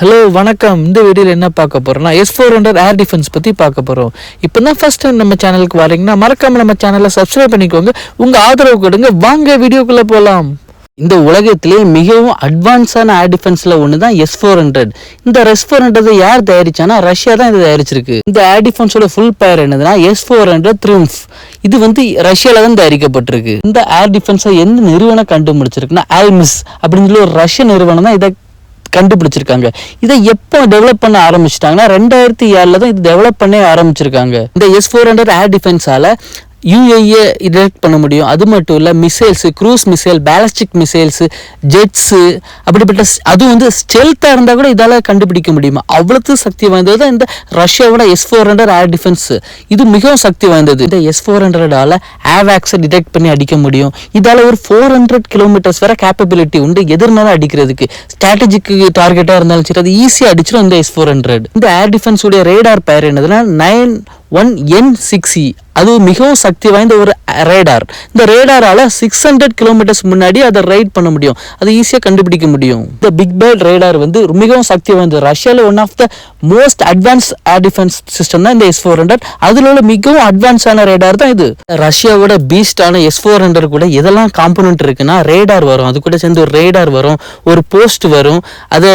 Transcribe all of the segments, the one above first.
Hello வணக்கம். இந்த வீடியோவில் என்ன பார்க்க போகிறோம்னா S four hundred air defence பற்றி பார்க்க போகிறோம் இப்போ தான் ஃபஸ்ட் டைம் நம்ம சேனலுக்கு வரீங்கன்னா மறக்காம நம்ம சேனலை சப்ஸ்கிரைப் பண்ணிக்கோங்க. உங்கள் ஆதரவு கொடுங்க. வாங்க வீடியோக்குள்ளே போகலாம் இந்த உலகத்திலே மிகவும் அட்வான்ஸான ஏர் டிஃபென்ஸ்ல ஒன்று தான் எஸ் ஃபோர் ஹண்ட்ரட் இந்த எஸ் ஃபோர் ஹண்ட்ரட் யார் தயாரிச்சானா ரஷ்யா தான் இதை தயாரிச்சிருக்கு. இந்த ஏர் டிஃபென்ஸோட ஃபுல் பேர் என்னதுன்னா எஸ் ஃபோர் ஹண்ட்ரட் த்ரிம்ஃப் இது வந்து ரஷ்யாவில் தான் தயாரிக்கப்பட்டிருக்கு. இந்த ஏர் டிஃபென்ஸை எந்த நிறுவனம் கண்டுபிடிச்சிருக்குன்னா ஆல்மிஸ் அப்படின்னு சொல்லி ஒரு ரஷ்ய நிறுவனம் தான் இதை கண்டுபிடிச்சிருக்காங்க. இதை எப்போ டெவலப் பண்ண ஆரம்பிச்சிட்டாங்கன்னா ரெண்டாயிரத்தி ஏழில் தான் இது டெவலப் பண்ண ஆரம்பிச்சிருக்காங்க. இந்த எஸ் ஃபோர் ஹண்ட்ரட் ஏர் டிஃபென்ஸால் யூஏஏ டிடெக்ட் பண்ண முடியும். அது மட்டும் இல்லை missiles cruise missile ballistic missiles jets அப்படிப்பட்ட அதுவும் வந்து ஸ்டெல்த்தாக இருந்தால் கூட இதால் கண்டுபிடிக்க முடியுமா? அவ்வளோத்து சக்தி வாய்ந்தது தான் இந்த ரஷ்யாவோட S four hundred air defence இது மிகவும் சக்தி வாய்ந்தது. இந்த எஸ் ஃபோர் ஹண்ட்ரடால் ஏவாக்ஸை டிடெக்ட் பண்ணி அடிக்க முடியும். இதால் ஒரு ஃபோர் ஹண்ட்ரட் கிலோமீட்டர்ஸ் வரை கேப்பபிலிட்டி உண்டு எதிர்னாலும் அடிக்கிறதுக்கு. ஸ்ட்ராட்டஜிக்கு டார்கெட்டாக இருந்தாலும் சரி அது ஈஸியாக அடிச்சிடும் இந்த எஸ் ஃபோர் ஹண்ட்ரட் இந்த ஏர் டிஃபென்ஸுடைய ரேடார் பேர் என்னதுன்னா நைன் ஒன் என் சிக்ஸ் அது மிகவும் சக்தி வாய்ந்த ஒரு ரேடார் இந்த ரேடாரால் சிக்ஸ் ஹண்ட்ரட் கிலோமீட்டர்ஸ் முன்னாடி அதை ரைட் பண்ண முடியும். அது ஈஸியாக கண்டுபிடிக்க முடியும். இந்த பிக் பேர்ட் ரேடார் வந்து மிகவும் சக்தி வாய்ந்தது. ரஷ்யாவில் one of the most advance air defence system தான் இந்த எஸ் ஃபோர் ஹண்ட்ரட் அதில் உள்ள மிகவும் அட்வான்ஸான ரேடார் தான் இது. ரஷ்யாவோட பீஸ்டான எஸ் ஃபோர் ஹண்ட்ரட் கூட எதெல்லாம் காம்பனண்ட் இருக்குன்னா ரேடார் வரும். அது கூட சேர்ந்து ஒரு ரேடார் வரும். ஒரு போஸ்ட் வரும். அது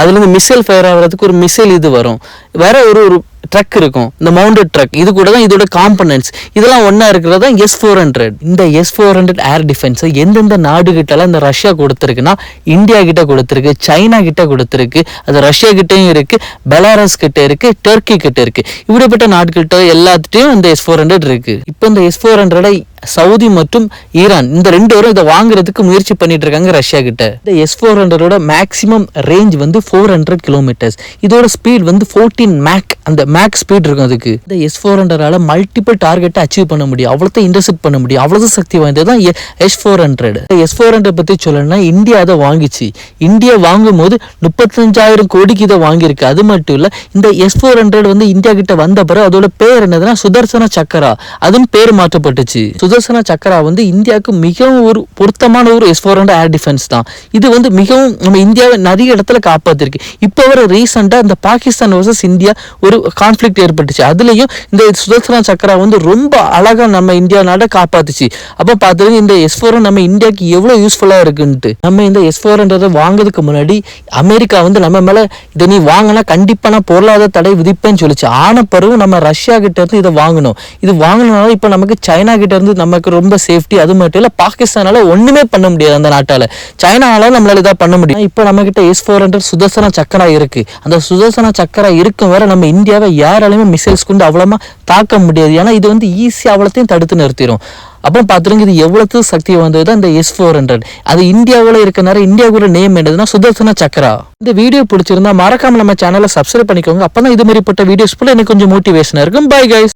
அதுலேருந்து மிசைல் ஃபயர் ஆகிறதுக்கு ஒரு மிசைல் இது வரும். வேற ஒரு ஒரு ட்ரக் இருக்கும். இந்த மவுண்டட் ட்ரக் இது கூட தான் இதோட காம்பனன்ட்ஸ் இதெல்லாம் ஒன்றா இருக்கிறது தான் எஸ் ஃபோர் ஹண்ட்ரட் இந்த எஸ் ஃபோர் ஹண்ட்ரட் ஏர் டிஃபென்ஸை எந்தெந்த நாடுகிட்டலாம் இந்த ரஷ்யா கொடுத்துருக்குன்னா இந்தியா கிட்ட கொடுத்துருக்கு சைனா கிட்ட கொடுத்துருக்கு அது ரஷ்யா கிட்டேயும் இருக்குது பெலாரஸ் கிட்ட இருக்குது டர்க்கி கிட்ட இருக்குது இப்படிப்பட்ட நாடுகிட்ட எல்லாத்துட்டையும் இந்த எஸ் ஃபோர் ஹண்ட்ரட் இருக்குது இப்போ இந்த எஸ் ஃபோர் ஹண்ட்ரடை சவுதி மற்றும் ஈரான் இந்த ரெண்டு பேரும் இதை வாங்குறதுக்கு முயற்சி பண்ணிட்டு இருக்காங்க ரஷ்யா கிட்ட. இந்த எஸ் ஃபோர் ஹண்ட்ரடோட மேக்ஸிமம் ரேஞ்ச் வந்து ஃபோர் ஹண்ட்ரட் கிலோமீட்டர்ஸ் இதோட ஸ்பீட் வந்து ஃபோர்டீன் மேக் அந்த மேக்ஸ் ஸ்பீட் இருக்கும் அதுக்கு. இந்த எஸ் ஃபோர் ஹண்ட்ரடால மல்டிபிள் டார்கெட்டை அச்சீவ் பண்ண முடியும். அவ்வளோதான் இன்டர்செப்ட் பண்ண முடியும். அவ்வளோதான் சக்தி வாய்ந்தது தான் S four hundred S four hundred பற்றி சொல்லணும்னா இந்தியா அதை வாங்கிச்சு. இந்தியா வாங்கும் போது முப்பத்தஞ்சாயிரம் கோடிக்கு இதை வாங்கியிருக்கு. அது மட்டும் இல்லை இந்த எஸ் ஃபோர் ஹண்ட்ரட் வந்து இந்தியா கிட்ட வந்த பிறகு அதோட பேர் என்னதுன்னா சுதர்சன சக்கரா. அதுவும் பேர் மாற்றப்பட்டுச்சு. சுதர்சன சக்கரா வந்து இந்தியாவுக்கு மிகவும் ஒரு பொருத்தமான ஒரு S four hundred air defence தான். இது வந்து மிகவும் நம்ம இந்தியாவை நிறைய இடத்துல காப்பாற்றிருக்கு இப்போ வர ரீசெண்டாக இந்த பாகிஸ்தான் வர்சஸ் இந்தியா ஒரு கான்ஃப்ளிக்ட் ஏற்பட்டுச்சு. அதுலயும் இந்த சுதர்சன சக்கரா வந்து ரொம்ப அழகா நம்ம இந்தியா நாட்டை காப்பாத்துச்சு. அப்போ பார்த்துருங்க இந்த எஸ் ஃபோர் நம்ம இந்தியாவுக்கு எவ்வளோ யூஸ்ஃபுல்லாக இருக்குன்ட்டு. நம்ம இந்த எஸ் ஃபோர்ன்றதை வாங்குறதுக்கு முன்னாடி அமெரிக்கா வந்து நம்ம மேலே இதை நீ வாங்கினா கண்டிப்பாக நான் பொருளாதார தடை விதிப்பேன்னு சொல்லிச்சு. ஆன பிறகு நம்ம ரஷ்யா கிட்ட இருந்து இதை வாங்கணும். இது வாங்கினால இப்போ நமக்கு சைனா கிட்ட இருந்து நமக்கு ரொம்ப சேஃப்டி அது மட்டும் இல்லை பாகிஸ்தானால ஒன்றுமே பண்ண முடியாது அந்த நாட்டால. சைனால நம்மளால இதாக பண்ண முடியும். இப்போ நம்ம கிட்ட S four hundred Sudarshana chakra இருக்கு. அந்த சுதர்சன சக்கரா இருக்கும் வரை நம்ம இந்தியாவை யாராலையுமே மிசைல்ஸ் கொண்டு அவ்வளோமா தாக்க முடியாது. ஏன்னா இது வந்து ஈஸியாக அவ்வளோத்தையும் தடுத்து நிறுத்திடும் அப்போ பார்த்துருங்க இது எவ்வளவு சக்தி வந்தது தான் இந்த எஸ் ஃபோர் ஹண்ட்ரட் அது இந்தியாவில் இருக்க நேரம் இந்தியாவோட நேம் என்னதுன்னா சுதர்சன சக்கரா இந்த வீடியோ பிடிச்சிருந்தா மறக்காம நம்ம சேனலை சப்ஸ்கிரைப் பண்ணிக்கோங்க. அப்போ தான் இது மாதிரிப்பட்ட வீடியோஸ் போல எனக்கு கொஞ்சம் மோட்டிவேஷனாக இருக்கும். Bye guys